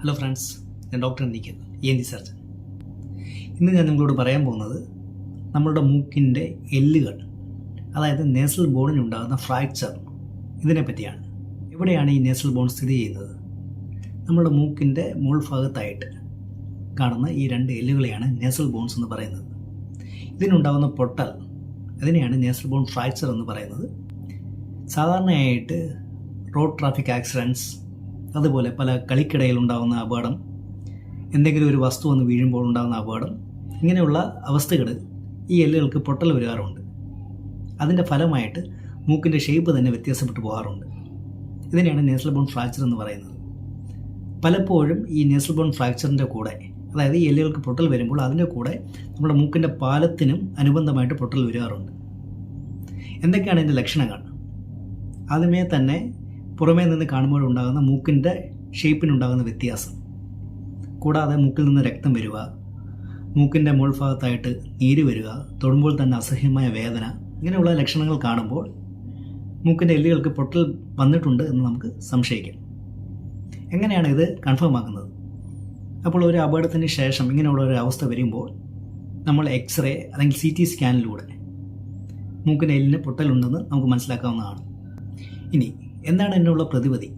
Hello friends ഞാൻ doctor Nikhil E N T surgeon. ഇന്ന് ഞാൻ നിങ്ങളോട് പറയാൻ പോകുന്നത് നമ്മളുടെ മൂക്കിന്റെ എല്ലുകൾ അതായത് നേസൽ ബോണിനുണ്ടാകുന്ന ഫ്രാക്ചർ ഇതിനെ പറ്റിയാണ് എവിടെയാണ് ഈ നേസൽ ബോൺ സ്ഥിതി ചെയ്യുന്നത്? നമ്മളുടെ മൂക്കിന്റെ മുകൾ ഭാഗത്തായിട്ട് കാണുന്ന ഈ രണ്ട് എല്ലുകളെയാണ് നേസൽ ബോൺസ് എന്ന് പറയുന്നത്. ഇതിനുണ്ടാകുന്ന പൊട്ടൽ അതിനെയാണ് നേസൽ ബോൺ ഫ്രാക്ചർ എന്ന് പറയുന്നത്. സാധാരണയായിട്ട് റോഡ് ട്രാഫിക് ആക്സിഡന്റ്സ് അതുപോലെ പല കളിക്കിടയിൽ ഉണ്ടാകുന്ന അപകടം എന്തെങ്കിലും ഒരു വസ്തു വന്ന് വീഴുമ്പോൾ ഉണ്ടാകുന്ന അപകടം ഇങ്ങനെയുള്ള അവസ്ഥകൾ ഈ എല്ലുകൾക്ക് പൊട്ടൽ വരാറുണ്ട്. അതിന്റെ ഫലമായിട്ട് മൂക്കിന്റെ ഷേപ്പ് തന്നെ വ്യത്യാസപ്പെട്ടു പോകാറുണ്ട്. ഇതിനെയാണ് നേസൽ ബോൺ ഫ്രാക്ചർ എന്ന് പറയുന്നത്. പലപ്പോഴും ഈ നേസൽ ബോൺ ഫ്രാക്ചറിന്റെ കൂടെ അതായത് ഈ എല്ലുകൾക്ക് പൊട്ടൽ വരുമ്പോൾ അതിന്റെ കൂടെ നമ്മുടെ മൂക്കിന്റെ പാലത്തിനും അനുബന്ധമായിട്ട് പൊട്ടൽ വരാറുണ്ട്. എന്തൊക്കെയാണ് ഇതിന്റെ ലക്ഷണങ്ങൾ? ആദ്യമേ തന്നെ പുറമേ നിന്ന് കാണുമ്പോൾ ഉണ്ടാകുന്ന മൂക്കിന്റെ ഷേപ്പിനുണ്ടാകുന്ന വ്യത്യാസം. കൂടാതെ മൂക്കിൽ നിന്ന് രക്തം വരിക മൂക്കിന്റെ മുൾഭാഗത്തായിട്ട് നീര് വരിക തൊടുമ്പോൾ തന്നെ അസഹ്യമായ വേദന ഇങ്ങനെയുള്ള ലക്ഷണങ്ങൾ കാണുമ്പോൾ മൂക്കിന്റെ എല്ലുകൾക്ക് പൊട്ടൽ വന്നിട്ടുണ്ട് എന്ന് നമുക്ക് സംശയിക്കാം. എങ്ങനെയാണ് ഇത് കൺഫേം ആക്കുന്നത്? അപ്പോൾ ഒരു അപകടത്തിന് ശേഷം ഇങ്ങനെയുള്ള ഒരു അവസ്ഥ വരുമ്പോൾ നമ്മൾ എക്സ്റേ അല്ലെങ്കിൽ സി ടി സ്കാനിലൂടെ മൂക്കിന്റെ എല്ലിന് പൊട്ടലുണ്ടെന്ന് നമുക്ക് മനസ്സിലാക്കാവുന്നതാണ്. ഇനി എന്താണ് എന്നുള്ള പ്രതിവിധി.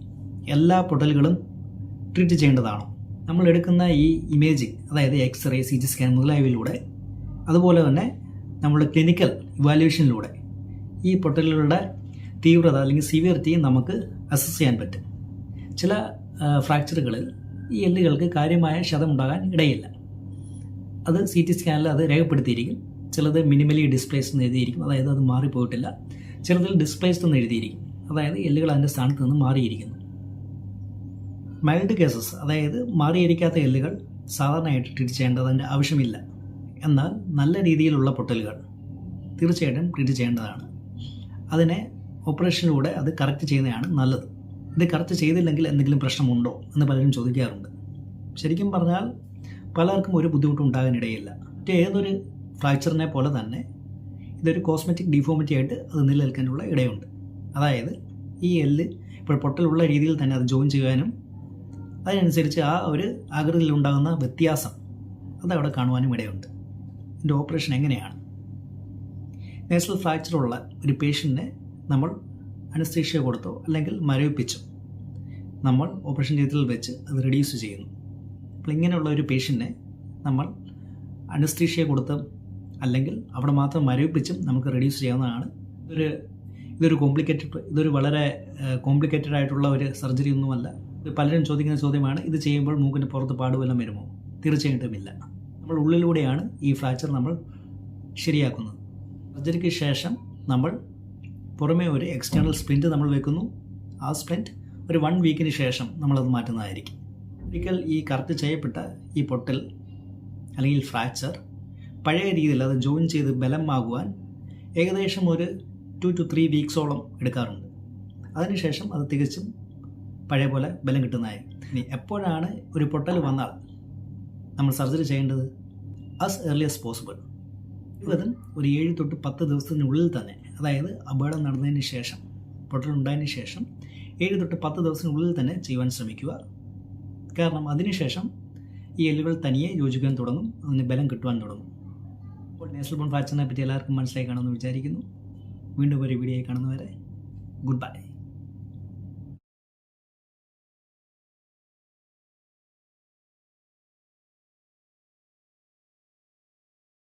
എല്ലാ പൊട്ടലുകളും ട്രീറ്റ് ചെയ്യേണ്ടതാണോ. നമ്മൾ എടുക്കുന്ന ഈ ഇമേജിങ് അതായത് എക്സ്റേ സി ജി സ്കാൻ മുതലായവയിലൂടെ അതുപോലെ തന്നെ നമ്മുടെ ക്ലിനിക്കൽ ഇവാലുവേഷനിലൂടെ ഈ പൊട്ടലുകളുടെ തീവ്രത അല്ലെങ്കിൽ സിവിയറിറ്റി നമുക്ക് അസസ് ചെയ്യാൻ പറ്റും. ചില ഫ്രാക്ചറുകളിൽ ഈ എല്ലുകൾക്ക് കാര്യമായ ക്ഷതമുണ്ടാകാൻ ഇടയില്ല. അത് സി ടി സ്കാനിൽ അത് രേഖപ്പെടുത്തിയിരിക്കും. ചിലത് മിനിമലി ഡിസ്പ്ലേസ്ഡ് എന്ന് എഴുതിയിരിക്കും. അതായത് അത് മാറിപ്പോയിട്ടില്ല. ചിലതിൽ ഡിസ്പ്ലേസ്ഡ് എന്ന് എഴുതിയിരിക്കും. അതായത് എല്ലുകൾ അതിന്റെ സ്ഥാനത്ത് നിന്ന് മാറിയിരിക്കുന്നു. മൈൽഡ് കേസസ് അതായത് മാറിയിരിക്കാത്ത എല്ലുകൾ സാധാരണയായിട്ട് ട്രീറ്റ് ആവശ്യമില്ല. എന്നാൽ നല്ല രീതിയിലുള്ള പൊട്ടലുകൾ തീർച്ചയായിട്ടും ട്രീറ്റ് ചെയ്യേണ്ടതാണ്. അതിനെ ഓപ്പറേഷനിലൂടെ അത് കറക്റ്റ് ചെയ്യുന്നതാണ് നല്ലത്. ഇത് കറക്റ്റ് ചെയ്തില്ലെങ്കിൽ എന്തെങ്കിലും പ്രശ്നമുണ്ടോ എന്ന് പലരും ചോദിക്കാറുണ്ട്. ശരിക്കും പറഞ്ഞാൽ പലർക്കും ഒരു ബുദ്ധിമുട്ടും ഉണ്ടാകാനിടയില്ല മറ്റേ ഏതൊരു ഫ്രാക്ചറിനെ പോലെ തന്നെ ഇതൊരു കോസ്മെറ്റിക് ഡിഫോമിറ്റി ആയിട്ട് അത് നിലനിൽക്കാനുള്ള ഇടയുണ്ട്. അതായത് ഈ എല്ല് ഇപ്പോൾ പൊട്ടലുള്ള രീതിയിൽ തന്നെ അത് ജോയിൻ ചെയ്യാനും അതിനനുസരിച്ച് ആ ഒരു ആകൃതിയിൽ ഉണ്ടാകുന്ന വ്യത്യാസം അതവിടെ കാണുവാനും ഇടയുണ്ട്. ഇതിന്റെ ഓപ്പറേഷൻ എങ്ങനെയാണ്? നേഷണൽ ഫ്രാക്ചറുള്ള ഒരു പേഷ്യന്റിനെ നമ്മൾ അനസ്തീഷ്യ കൊടുത്തോ അല്ലെങ്കിൽ മരവിപ്പിച്ചോ? നമ്മൾ ഓപ്പറേഷൻ ചെയ്തിൽ വെച്ച് അത് റെഡ്യൂസ് ചെയ്യുന്നു. അപ്പോൾ ഇങ്ങനെയുള്ള ഒരു പേഷ്യന്റിനെ നമ്മൾ അനസ്തീഷ്യ കൊടുത്തും അല്ലെങ്കിൽ അവിടെ മാത്രം മരവിപ്പിച്ചും നമുക്ക് റെഡ്യൂസ് ചെയ്യാവുന്നതാണ് ഇതൊരു ഇതൊരു കോംപ്ലിക്കേറ്റഡ് ഇതൊരു വളരെ കോംപ്ലിക്കേറ്റഡ് ആയിട്ടുള്ള ഒരു സർജറി ഒന്നുമല്ല. പലരും ചോദിക്കുന്ന ചോദ്യമാണ് ഇത് ചെയ്യുമ്പോൾ മൂക്കിന്റെ പുറത്ത് പാടുവെല്ലാം വരുമോ? തീർച്ചയായിട്ടും ഇല്ല. നമ്മൾ ഉള്ളിലൂടെയാണ് ഈ ഫ്രാക്ചർ നമ്മൾ ശരിയാക്കുന്നത്. സർജറിക്ക് ശേഷം നമ്മൾ പുറമേ ഒരു എക്സ്റ്റേണൽ സ്പ്ലിന്റ് നമ്മൾ വെക്കുന്നു. ആ സ്പ്ലിന്റ് ഒരു വൺ വീക്കിന് ശേഷം നമ്മളത് മാറ്റുന്നതായിരിക്കും. ഒരിക്കൽ ഈ കറക്റ്റ് ചെയ്യപ്പെട്ട ഈ പൊട്ടൽ അല്ലെങ്കിൽ ഫ്രാക്ചർ പഴയ രീതിയിൽ അത് ജോയിൻ ചെയ്ത് ബലമാകുവാൻ ഏകദേശം ഒരു ടു ടു ത്രീ വീക്സോളം എടുക്കാറുണ്ട്. അതിനുശേഷം അത് തികച്ചും പഴയ പോലെ ബലം കിട്ടുന്നതായി. ഇനി എപ്പോഴാണ് ഒരു പൊട്ടൽ വന്നാൽ നമ്മൾ സർജറി ചെയ്യേണ്ടത്? ആസ് ഏർലി ആസ് പോസിബിൾ ഇരുപതും ഒരു ഏഴ് തൊട്ട് പത്ത് ദിവസത്തിനുള്ളിൽ തന്നെ അതായത് അപകടം നടന്നതിന് ശേഷം പൊട്ടൽ ഉണ്ടായതിന് ശേഷം ഏഴ് തൊട്ട് പത്ത് ദിവസത്തിനുള്ളിൽ തന്നെ ചെയ്യുവാൻ ശ്രമിക്കുക. കാരണം അതിനുശേഷം ഈ എല്ലുകൾ തനിയെ യോജിക്കാൻ തുടങ്ങും അതിന് ബലം കിട്ടുവാൻ തുടങ്ങും. അപ്പോൾ നേസൽ ബോൺ ഫ്രാക്ചറിനെ പറ്റി എല്ലാവർക്കും മനസ്സിലായി കാണുമെന്ന് വിചാരിക്കുന്നു. വീണ്ടും ഒരു വീഡിയോ കാണുന്നവരെ ഗുഡ് ബൈ